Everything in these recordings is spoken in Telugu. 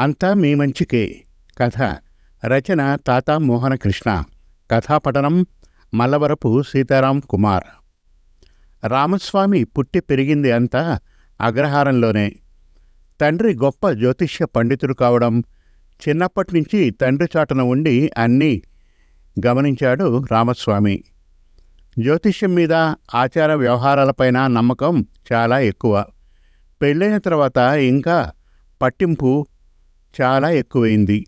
అంతా మీ మంచికే కథ. రచన తాత మోహన కృష్ణ కథాపఠనం మల్లవరపు సీతారాం కుమార్. రామస్వామి పుట్టి పెరిగింది అంతా అగ్రహారంలోనే. తండ్రి గొప్ప జ్యోతిష్య పండితుడు కావడం చిన్నప్పటి నుంచి తండ్రి చాటున ఉండి అన్నీ గమనించాడు రామస్వామి. జ్యోతిష్యం మీద ఆచార వ్యవహారాలపైన నమ్మకం చాలా ఎక్కువ. పెళ్ళైన తర్వాత ఇంకా పట్టింపు చాలా ఎక్కువైంది.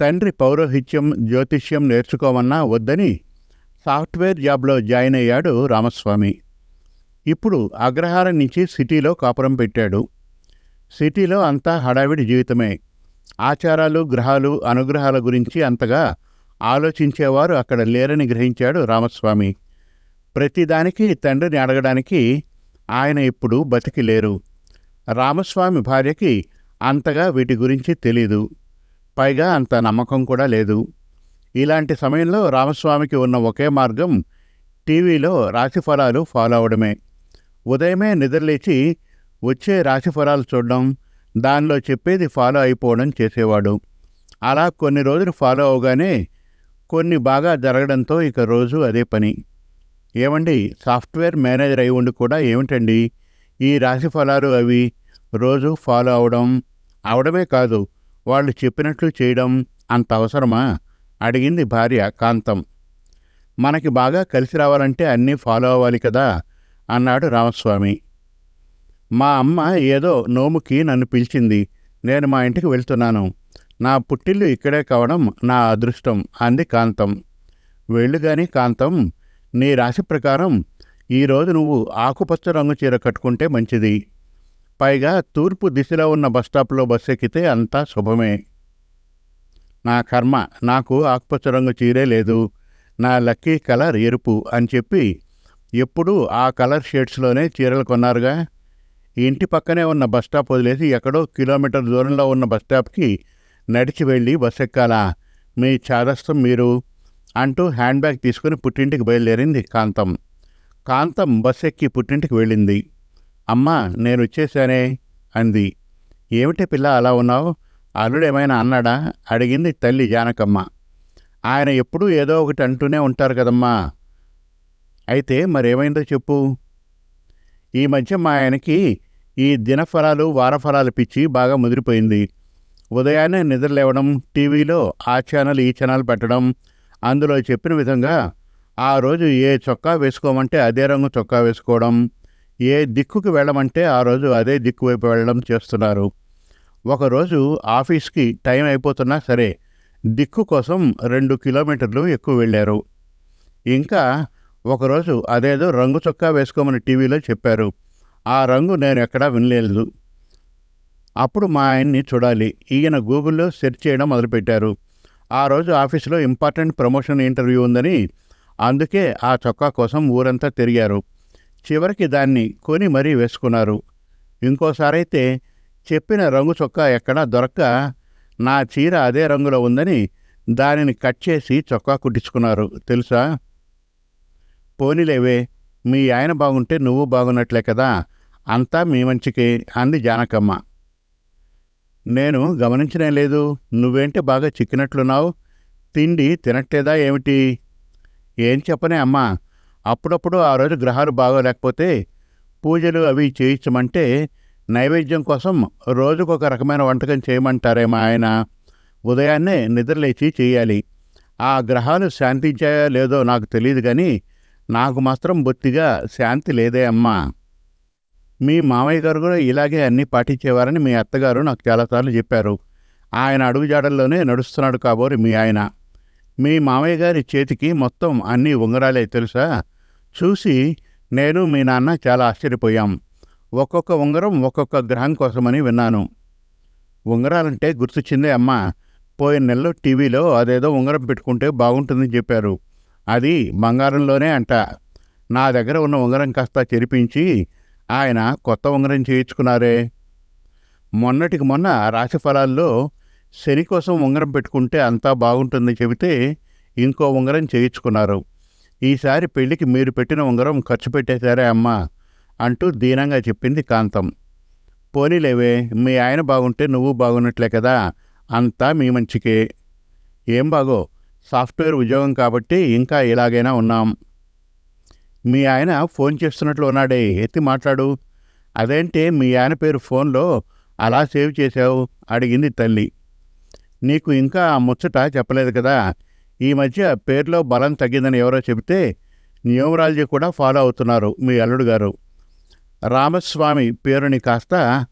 తండ్రి పౌరోహిత్యం జ్యోతిష్యం నేర్చుకోమన్నా వద్దని సాఫ్ట్వేర్ జాబ్లో జాయిన్ అయ్యాడు రామస్వామి. ఇప్పుడు అగ్రహారం నుంచి సిటీలో కాపురం పెట్టాడు. సిటీలో అంతా హడావిడి జీవితమే. ఆచారాలు గ్రహాలు అనుగ్రహాల గురించి అంతగా ఆలోచించేవారు అక్కడ లేరని గ్రహించాడు రామస్వామి. ప్రతిదానికి తండ్రిని అడగడానికి ఆయన ఇప్పుడు బతికి లేరు రామస్వామి భార్యకి అంతగా వీటి గురించి తెలీదు. పైగా అంత నమ్మకం కూడా లేదు. ఇలాంటి సమయంలో రామస్వామికి ఉన్న ఒకే మార్గం టీవీలో రాశిఫలాలు ఫాలో అవడమే. ఉదయమే నిద్రలేచి వచ్చే రాశిఫలాలు చూడడం దానిలో చెప్పేది ఫాలో అయిపోవడం చేసేవాడు. అలా కొన్ని రోజులు ఫాలో అవగానే కొన్ని బాగా జరగడంతో ఇక రోజు అదే పని. ఏమండి సాఫ్ట్వేర్ మేనేజర్ అయి ఉండి కూడా ఏమిటండి? ఈ రాశి ఫలాలు అవి రోజు ఫాలో అవడం అవడమే కాదు వాళ్ళు చెప్పినట్లు చేయడం అంత అవసరమా? అడిగింది భార్య కాంతం. మనకి బాగా కలిసి రావాలంటే అన్నీ ఫాలో అవ్వాలి కదా? అన్నాడు రామస్వామి. మా అమ్మ ఏదో నోముకి నన్ను పిలిచింది. నేను మా ఇంటికి వెళ్తున్నాను. నా పుట్టిల్లు ఇక్కడే కావడం నా అదృష్టం అంది కాంతం. వెళ్ళుగానే కాంతం నీ రాశి ప్రకారం ఈరోజు నువ్వు ఆకుపచ్చ రంగు చీర కట్టుకుంటే మంచిది. పైగా తూర్పు దిశలో ఉన్న బస్టాప్లో బస్సు ఎక్కితే అంతా శుభమే. నా కర్మ నాకు ఆకుపచ్చ రంగు చీరే లేదు. నా లక్కీ కలర్ ఎరుపు అని చెప్పి ఎప్పుడూ ఆ కలర్ షేడ్స్లోనే చీరలు కొన్నారుగా. ఇంటి పక్కనే ఉన్న బస్టాప్ వదిలేసి ఎక్కడో కిలోమీటర్ దూరంలో ఉన్న బస్టాప్కి నడిచి వెళ్ళి బస్ ఎక్కాలా మీ చాదస్తం మీరు అంటూ హ్యాండ్ బ్యాగ్ తీసుకుని పుట్టింటికి బయలుదేరింది కాంతం. కాంతం బస్ ఎక్కి పుట్టింటికి వెళ్ళింది. అమ్మా నేను వచ్చేసానే అంది. ఏమిటి పిల్ల అలా ఉన్నావు? అల్లుడు ఏమైనా అన్నాడా? అడిగింది తల్లి జానకమ్మ. ఆయన ఎప్పుడూ ఏదో ఒకటి అంటూనే ఉంటారు కదమ్మా. అయితే మరేమైందో చెప్పు. ఈ మధ్య మా ఆయనకి ఈ దినఫలాలు వారఫలాలు పిచ్చి బాగా ముదిరిపోయింది. ఉదయాన్నే నిద్రలేవడం టీవీలో ఆ ఛానల్ ఈ ఛానల్ పెట్టడం అందులో చెప్పిన విధంగా ఆ రోజు ఏ చొక్కా వేసుకోమంటే అదే రంగు చొక్కా వేసుకోవడం ఏ దిక్కుకు వెళ్ళమంటే ఆ రోజు అదే దిక్కు వైపు వెళ్ళడం చేస్తున్నారు. ఒకరోజు ఆఫీస్కి టైం అయిపోతున్నా సరే దిక్కు కోసం రెండు కిలోమీటర్లు ఎక్కువ వెళ్ళారు. ఇంకా ఒకరోజు అదేదో రంగు చొక్కా వేసుకోమని టీవీలో చెప్పారు. ఆ రంగు నేను ఎక్కడా వినలేదు. అప్పుడు మా ఆయన్ని చూడాలి. ఈయన గూగుల్లో సెర్చ్ చేయడం మొదలుపెట్టారు. ఆ రోజు ఆఫీసులో ఇంపార్టెంట్ ప్రమోషన్ ఇంటర్వ్యూ ఉందని అందుకే ఆ చొక్కా కోసం ఊరంతా తిరిగారు. చివరికి దాన్ని కొని మరీ వేసుకున్నారు. ఇంకోసారైతే చెప్పిన రంగు చొక్కా ఎక్కడా దొరక్క నా చీర అదే రంగులో ఉందని దానిని కట్ చేసి చొక్కా కుట్టించుకున్నారు. తెలుసా? పోనీలేవే మీ ఆయన బాగుంటే నువ్వు బాగున్నట్లే కదా అంతా మీ మంచికి అంది జానకమ్మ. నేను గమనించనే లేదు నువ్వేంటి బాగా చిక్కినట్లున్నావు? తిండి తినట్లేదా ఏమిటి? ఏం చెప్పనే అమ్మా అప్పుడప్పుడు ఆ రోజు గ్రహాలు బాగోలేకపోతే పూజలు అవి చేయించమంటే నైవేద్యం కోసం రోజుకొక రకమైన వంటకం చేయమంటారే మా ఆయన. ఉదయాన్నే నిద్రలేచి చేయాలి. ఆ గ్రహాలు శాంతించాయో లేదో నాకు తెలియదు కానీ నాకు మాత్రం బొత్తిగా శాంతి లేదే అమ్మా. మీ మామయ్య గారు కూడా ఇలాగే అన్నీ పాటించేవారని మీ అత్తగారు నాకు చాలాసార్లు చెప్పారు. ఆయన అడుగుజాడల్లోనే నడుస్తున్నాడు కాబోరు మీ ఆయన. మీ మామయ్య గారి చేతికి మొత్తం అన్నీ ఉంగరాలే తెలుసా? చూసి నేను మీ నాన్న చాలా ఆశ్చర్యపోయాం. ఒక్కొక్క ఉంగరం ఒక్కొక్క గ్రహం కోసమని విన్నాను. ఉంగరాలంటే గుర్తొచ్చిందే అమ్మా. పోయిన నెలలో టీవీలో అదేదో ఉంగరం పెట్టుకుంటే బాగుంటుందని చెప్పారు. అది బంగారంలోనే అంట. నా దగ్గర ఉన్న ఉంగరం కాస్త చెరిపించి ఆయన కొత్త ఉంగరం చేయించుకున్నారే. మొన్నటికి మొన్న రాశి ఫలాల్లో శని కోసం ఉంగరం పెట్టుకుంటే అంతా బాగుంటుందని చెబితే ఇంకో ఉంగరం చేయించుకున్నారు. ఈసారి పెళ్ళికి మీరు పెట్టిన ఉంగరం ఖర్చు పెట్టేశారే అమ్మా అంటూ దీనంగా చెప్పింది కాంతం. పోనీలేవే మీ ఆయన బాగుంటే నువ్వు బాగున్నట్లే కదా అంతా మీ మంచికే. ఏం బాగో సాఫ్ట్వేర్ ఉద్యోగం కాబట్టి ఇంకా ఇలాగైనా ఉన్నాం. మీ ఆయన ఫోన్ చేస్తున్నట్లు ఉన్నాడే ఎత్తి మాట్లాడు. అదేంటే మీ ఆయన పేరు ఫోన్లో అలా సేవ్ చేశావు అడిగింది తల్లి. నీకు ఇంకా ఆ ముచ్చట చెప్పలేదు కదా ఈ మధ్య పేరులో బలం తగ్గిందని ఎవరో చెబితే న్యూమరాలజీ కూడా ఫాలో అవుతున్నారు మీ అల్లుడు గారు. రామస్వామి పేరుని కాస్త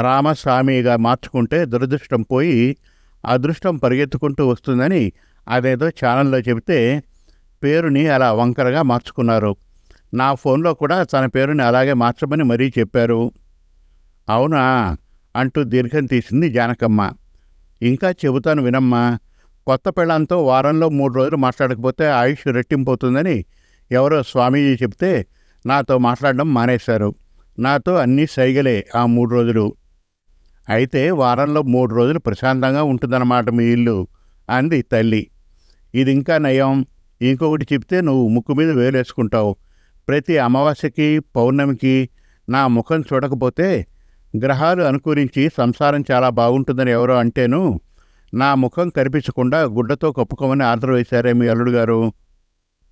రామస్వామిగా మార్చుకుంటే దురదృష్టం పోయి అదృష్టం పరిగెత్తుకుంటూ వస్తుందని అదేదో ఛానల్లో చెబితే పేరుని అలా వంకరగా మార్చుకున్నారు. నా ఫోన్లో కూడా తన పేరుని అలాగే మార్చమని మరీ చెప్పారు. అవునా? అంటూ దీర్ఘం తీసింది జానకమ్మ. ఇంకా చెబుతాను వినమ్మా. కొత్త పెళ్ళాంతో వారంలో మూడు రోజులు మాట్లాడకపోతే ఆయుష్ రెట్టింపోతుందని ఎవరో స్వామీజీ చెప్తే నాతో మాట్లాడడం మానేశారు. నాతో అన్నీ సైగలే ఆ మూడు రోజులు. అయితే వారంలో మూడు రోజులు ప్రశాంతంగా ఉంటుందన్నమాట మీ ఇల్లు అంది తల్లి. ఇది ఇంకా నయం. ఇంకొకటి చెప్తే నువ్వు ముక్కు మీద వేలేసుకుంటావు. ప్రతి అమావాస్యకి పౌర్ణమికి నా ముఖం చూడకపోతే గ్రహాలు అనుకూలించి సంసారం చాలా బాగుంటుందని ఎవరో అంటేను నా ముఖం కనిపించకుండా గుడ్డతో కప్పుకోమని ఆర్డర్ వేశారే మీ అల్లుడు గారు.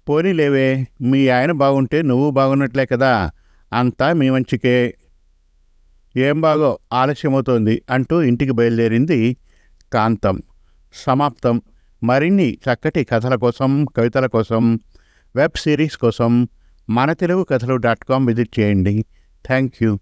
పోనీలేవే మీ ఆయన బాగుంటే నువ్వు బాగున్నట్లే కదా అంతా మీ మంచికే ఏం బాగో ఆలస్యమవుతోంది అంటూ ఇంటికి బయలుదేరింది కాంతం. సమాప్తం. మరిన్ని చక్కటి కథల కోసం కవితల కోసం వెబ్ సిరీస్ కోసం మన Telugu Kathalu dot com visit చేయండి. Thank you